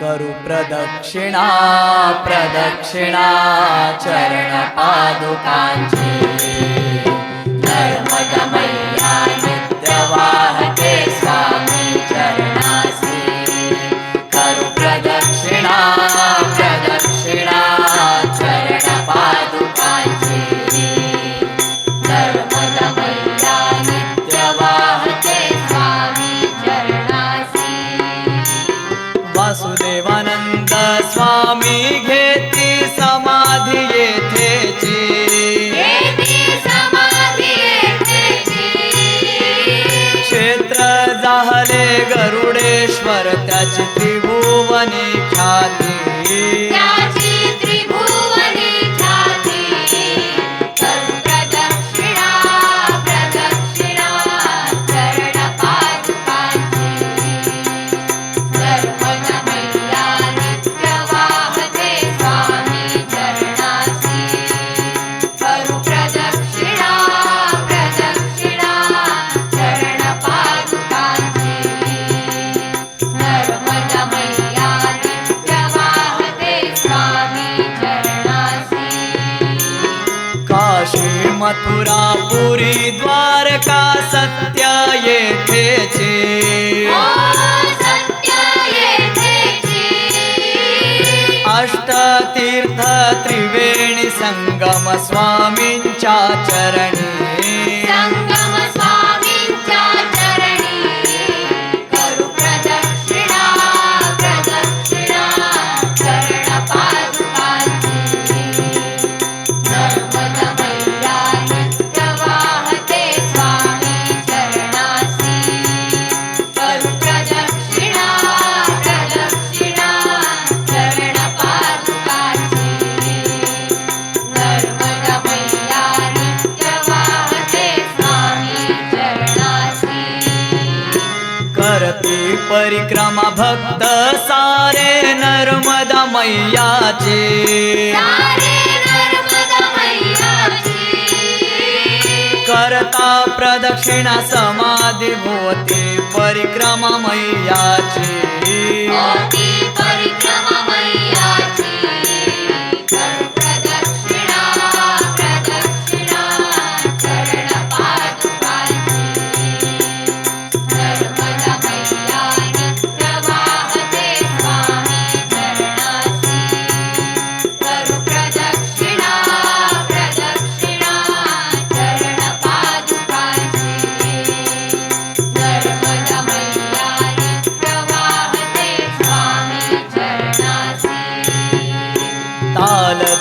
करू प्रदक्षिणा प्रदक्षिणा चरण पादुकांची वासुदेवानंद स्वामी घेती समाधी येथेची. क्षेत्र जाहले गरुडेश्वर त्याची त्रिभुवनी ख्याती मथुरा पुरी द्वारका सत्याये द्वे चे। अष्टतीर्थत्रिवेणी सङ्गम स्वामी परिक्रमा भक्त सारे नर्मदा मैयाचे. करता प्रदक्षिणा समाधी भोवती परिक्रमा मैयाची.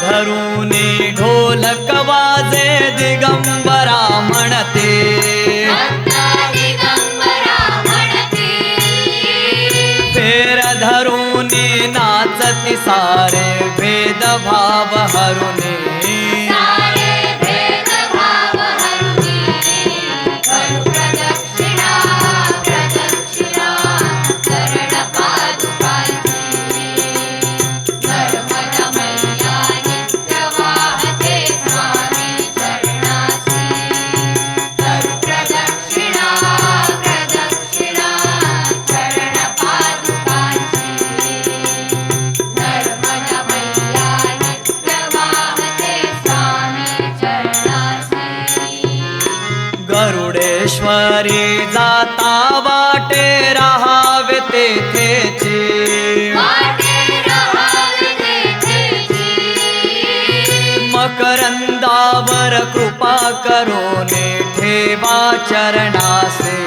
धरुनी ढोलक वाजे दिगंबरा म्हणते. दिगंबरा म्हणते. फेर धरुनी नाचती सारे भेदभाव हरुनी. गरुडेश्वरी जाता वाटे राहावे तेथेची. मकरंदावर कृपा करोने ठेवा चरणासे